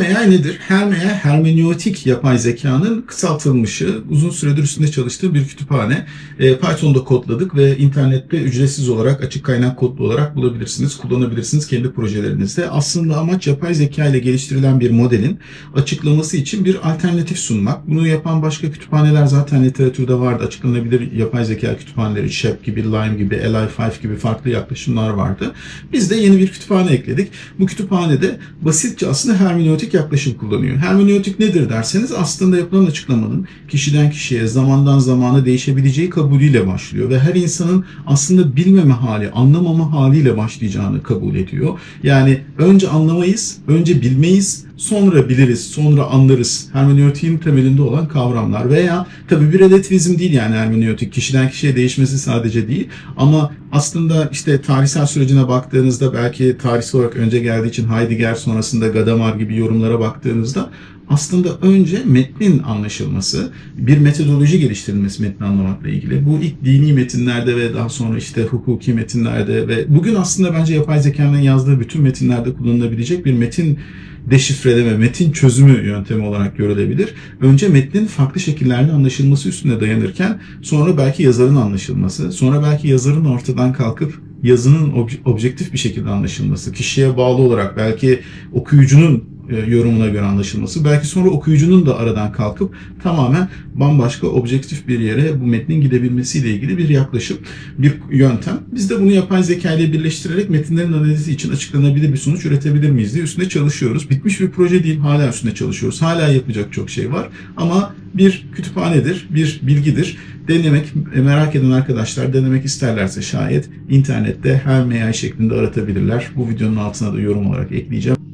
HermAI nedir? HermAI, hermeneutik yapay zekanın kısaltılmışı, uzun süredir üstünde çalıştığı bir kütüphane. E, Python'da kodladık ve internette ücretsiz olarak, açık kaynak kodlu olarak bulabilirsiniz, kullanabilirsiniz kendi projelerinizde. Aslında amaç yapay zeka ile geliştirilen bir modelin açıklaması için bir alternatif sunmak. Bunu yapan başka kütüphaneler zaten literatürde vardı. Açıklanabilir yapay zeka kütüphaneleri, Shep gibi, Lime gibi, Li5 gibi farklı yaklaşımlar vardı. Biz de yeni bir kütüphane ekledik. Bu kütüphanede basitçe aslında hermeneutik yaklaşım kullanıyor. Hermeneutik nedir derseniz aslında yapılan açıklamanın kişiden kişiye, zamandan zamana değişebileceği kabulüyle başlıyor ve her insanın aslında bilmeme hali, anlamama haliyle başlayacağını kabul ediyor. Yani önce anlamayız, önce bilmeyiz, sonra biliriz, sonra anlarız. Hermeneutiğin temelinde olan kavramlar veya tabii bir relativizm değil yani hermeneutik. Kişiden kişiye değişmesi sadece değil ama aslında işte tarihsel sürecine baktığınızda belki tarihsel olarak önce geldiği için Heidegger sonrasında Gadamer gibi yorumlara baktığınızda aslında önce metnin anlaşılması, bir metodoloji geliştirilmesi metni anlamakla ilgili. Bu ilk dini metinlerde ve daha sonra işte hukuki metinlerde ve bugün aslında bence yapay zekanın yazdığı bütün metinlerde kullanılabilecek bir metin deşifreleme, metin çözümü yöntemi olarak görülebilir. Önce metnin farklı şekillerde anlaşılması üstüne dayanırken sonra belki yazarın anlaşılması, sonra belki yazarın ortadan kalkıp yazının ob- objektif bir şekilde anlaşılması, kişiye bağlı olarak belki okuyucunun yorumuna göre anlaşılması. Belki sonra okuyucunun da aradan kalkıp tamamen bambaşka objektif bir yere bu metnin gidebilmesiyle ilgili bir yaklaşım, bir yöntem. Biz de bunu yapay zeka ile birleştirerek metinlerin analizi için açıklanabilir bir sonuç üretebilir miyiz diye üstünde çalışıyoruz. Bitmiş bir proje değil, hala üstünde çalışıyoruz. Hala yapacak çok şey var ama bir kütüphanedir, bir bilgidir. Denemek, merak eden arkadaşlar denemek isterlerse şayet internette her AI şeklinde aratabilirler. Bu videonun altına da yorum olarak ekleyeceğim.